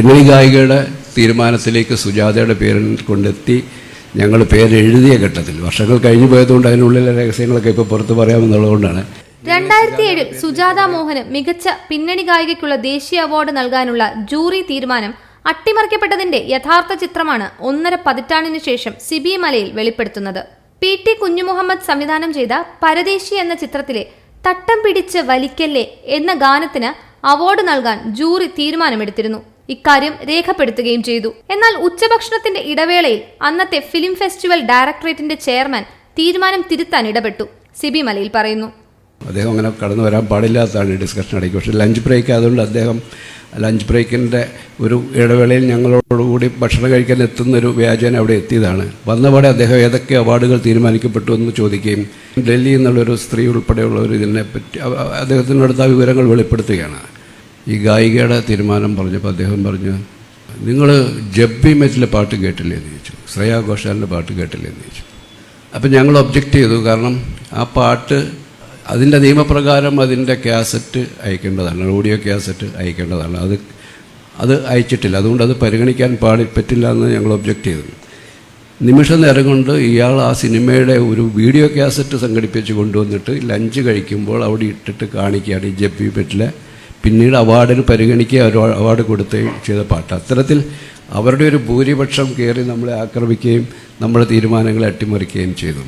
പിന്നണി ഗായികയുടെ തീരുമാനത്തിലേക്ക് സുജാതയുടെ പേരിൽ കൊണ്ടെത്തി ഞങ്ങൾ പേരെഴുതിയ ഘട്ടത്തിൽ. വർഷങ്ങൾ കഴിഞ്ഞു പോയതുകൊണ്ട് അതിനുള്ളിലെ രഹസ്യങ്ങളൊക്കെ ഇപ്പോൾ പുറത്ത് പറയാമെന്നുള്ളതുകൊണ്ടാണ്. രണ്ടായിരത്തി ഏഴിൽ സുജാത മോഹന് മികച്ച പിന്നണി ഗായികയ്ക്കുള്ള ദേശീയ അവാർഡ് നൽകാനുള്ള ജൂറി തീരുമാനം അട്ടിമറിക്കപ്പെട്ടതിന്റെ യഥാർത്ഥ ചിത്രമാണ് ഒന്നര പതിറ്റാണ്ടിനു ശേഷം സിബി മലയിൽ വെളിപ്പെടുത്തുന്നത്. പി ടി കുഞ്ഞുമുഹമ്മദ് സംവിധാനം ചെയ്ത പരദേശി എന്ന ചിത്രത്തിലെ തട്ടം പിടിച്ച് വലിക്കല്ലേ എന്ന ഗാനത്തിന് അവാർഡ് നൽകാൻ ജൂറി തീരുമാനമെടുത്തിരുന്നു. ഇക്കാര്യം രേഖപ്പെടുത്തുകയും ചെയ്തു. എന്നാൽ ഉച്ചഭക്ഷണത്തിന്റെ ഇടവേളയിൽ അന്നത്തെ ഫിലിം ഫെസ്റ്റിവൽ ഡയറക്ടറേറ്റിന്റെ ചെയർമാൻ തീരുമാനം തിരുത്താൻ ഇടപെട്ടു. സിബി മലയിൽ പറയുന്നു. അദ്ദേഹം അങ്ങനെ കടന്നു വരാൻ പാടില്ലാത്തതാണ് ഡിസ്കഷൻ ഇടയ്ക്ക്. പക്ഷേ ലഞ്ച് ബ്രേക്ക് ആയതുകൊണ്ട് അദ്ദേഹം ലഞ്ച് ബ്രേക്കിന്റെ ഒരു ഇടവേളയിൽ ഞങ്ങളോടുകൂടി ഭക്ഷണം കഴിക്കാൻ എത്തുന്നൊരു വ്യാജേന അവിടെ എത്തിയതാണ്. വന്നപാടെ അദ്ദേഹം ഏതൊക്കെ അവാർഡുകൾ തീരുമാനിക്കപ്പെട്ടു എന്ന് ചോദിക്കുകയും ഡൽഹിയിൽ നിന്നുള്ളൊരു സ്ത്രീ ഉൾപ്പെടെയുള്ളവർ ഇതിനെപ്പറ്റി അവ- അവ- അദ്ദേഹത്തിനടുത്ത് ആ വിവരങ്ങൾ വെളിപ്പെടുത്തുകയാണ്. ഈ ഗായികയുടെ തീരുമാനം പറഞ്ഞപ്പോൾ അദ്ദേഹം പറഞ്ഞു നിങ്ങൾ ജബ്ബി മെറ്റിലെ പാട്ട് കേട്ടില്ലേ? എന്ന് ചോദിച്ചു. ശ്രേയാ ഘോഷാലിന്റെ പാട്ട് കേട്ടില്ലേ എന്ന് ചോദിച്ചു. അപ്പം ഞങ്ങൾ ഒബ്ജക്റ്റ് ചെയ്തു കാരണം ആ പാട്ട് അതിന്റെ നിയമപ്രകാരം അതിന്റെ ക്യാസറ്റ് അയക്കേണ്ടതാണ് ഓഡിയോ ക്യാസറ്റ് അയക്കേണ്ടതാണ്. അത് അത് അയച്ചിട്ടില്ല. അതുകൊണ്ട് അത് പരിഗണിക്കാൻ പാടി പറ്റില്ല എന്ന് ഞങ്ങൾ ഒബ്ജക്റ്റ് ചെയ്തു. നിമിഷ നേരം കൊണ്ട് ഇയാൾ ആ സിനിമയുടെ ഒരു വീഡിയോ ക്യാസറ്റ് സംഘടിപ്പിച്ച് കൊണ്ടുവന്നിട്ട് ലഞ്ച് കഴിക്കുമ്പോൾ അവിടെ ഇട്ടിട്ട് കാണിക്കുകയാണ് ഈ ജബ്ബി പെറ്റിലെ പിന്നീട് അവാർഡിന് പരിഗണിക്കുക ഒരു അവാർഡ് കൊടുക്കുകയും ചെയ്ത പാട്ട്. അത്തരത്തിൽ അവരുടെ ഒരു ഭൂരിപക്ഷം കയറി നമ്മളെ ആക്രമിക്കുകയും നമ്മുടെ തീരുമാനങ്ങളെ അട്ടിമറിക്കുകയും ചെയ്തു.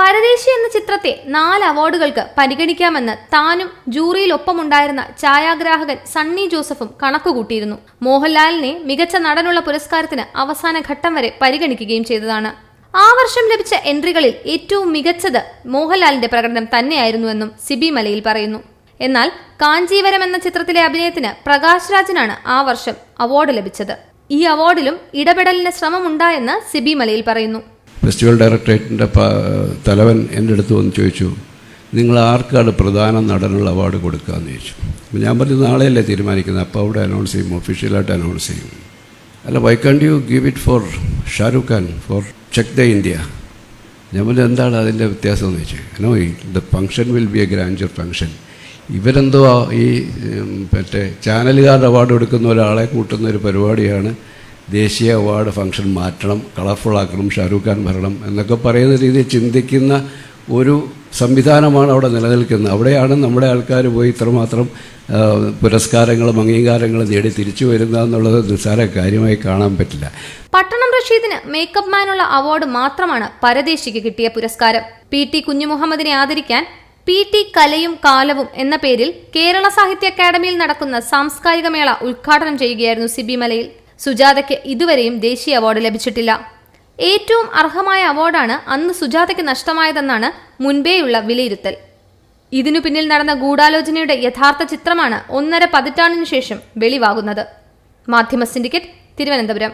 പരദേശി എന്ന ചിത്രത്തെ നാല് അവാർഡുകൾക്ക് പരിഗണിക്കാമെന്ന് താനും ജൂറിയിൽ ഒപ്പമുണ്ടായിരുന്ന ഛായാഗ്രാഹകൻ സണ്ണി ജോസഫും കണക്കുകൂട്ടിയിരുന്നു. മോഹൻലാലിനെ മികച്ച നടനുള്ള പുരസ്കാരത്തിന് അവസാന ഘട്ടം വരെ പരിഗണിക്കുകയും ചെയ്തതാണ്. ആ വർഷം ലഭിച്ച എൻട്രികളിൽ ഏറ്റവും മികച്ചത് മോഹൻലാലിന്റെ പ്രകടനം തന്നെയായിരുന്നുവെന്നും സിബി മലയിൽ പറയുന്നു. എന്നാൽ കാഞ്ചീവരം എന്ന ചിത്രത്തിലെ അഭിനയത്തിന് പ്രകാശ് രാജിനാണ് ആ വർഷം അവാർഡ് ലഭിച്ചത്. ഈ അവാർഡിലും ഇടപെടലിന് ശ്രമമുണ്ടായെന്ന് സിബി മലയിൽ പറയുന്നു. ഫെസ്റ്റിവൽ ഡയറക്ടറേറ്റിന്റെ തലവൻ എന്റെ അടുത്ത് വന്ന് ചോദിച്ചു നിങ്ങൾ ആർക്കാണ് പ്രധാന നടനുള്ള അവാർഡ് കൊടുക്കുക എന്ന് ചോദിച്ചു. അപ്പോൾ ഞാൻ പറഞ്ഞു നാളെയല്ലേ തീരുമാനിക്കുന്നത്? അപ്പോൾ അവിടെ അനൗൺസ് ചെയ്യും ഒഫീഷ്യലായിട്ട് അനൗൺസ് ചെയ്യും. അല്ല why can't you give it for Shahrukh Khan for check the India ഞാൻ പറഞ്ഞു എന്താണ് അതിന്റെ വ്യത്യാസം? എന്ന് ചോദിച്ചു. No the function will be a grander function ഇവരെന്തോ ഈ മറ്റേ ചാനലുകാരുടെ അവാർഡ് കൊടുക്കുന്ന ഒരാളെ കൂട്ടുന്ന ഒരു പരിപാടിയാണ്. ദേശീയ അവാർഡ് ഫംഗ്ഷൻ മാറ്റണം കളർഫുൾ ആക്കണം ഷാരൂഖ് ഖാൻ ഭരണം എന്നൊക്കെ പറയുന്ന രീതിയിൽ ചിന്തിക്കുന്ന ഒരു സംവിധാനമാണ് അവിടെ നിലനിൽക്കുന്നത്. അവിടെയാണ് നമ്മുടെ ആൾക്കാർ പോയി ഇത്രമാത്രം പുരസ്കാരങ്ങളും അംഗീകാരങ്ങളും നേടി തിരിച്ചു വരുന്ന എന്നുള്ളത് നിസ്സാര കാര്യമായി കാണാൻ പറ്റില്ല. പട്ടണം റഷീദിന് മേക്കപ്പ് മാനുള്ള അവാർഡ് മാത്രമാണ് പരദേശിക്ക് കിട്ടിയ പുരസ്കാരം. പി ടി കുഞ്ഞുമുഹമ്മദിനെ ആദരിക്കാൻ പി ടി കലയും കാലവും എന്ന പേരിൽ കേരള സാഹിത്യ അക്കാദമിയിൽ നടക്കുന്ന സാംസ്കാരിക മേള ഉദ്ഘാടനം ചെയ്യുകയായിരുന്നു സിബി മലയിൽ. സുജാതയ്ക്ക് ഇതുവരെയും ദേശീയ അവാർഡ് ലഭിച്ചിട്ടില്ല. ഏറ്റവും അർഹമായ അവാർഡാണ് അന്ന് സുജാതയ്ക്ക് നഷ്ടമായതെന്നാണ് മുൻപേയുള്ള വിലയിരുത്തൽ. ഇതിനു പിന്നിൽ നടന്ന ഗൂഢാലോചനയുടെ യഥാർത്ഥ ചിത്രമാണ് ഒന്നര പതിറ്റാണ്ടിനു ശേഷം വെളിവാകുന്നത്. മാധ്യമ സിൻഡിക്കറ്റ് തിരുവനന്തപുരം.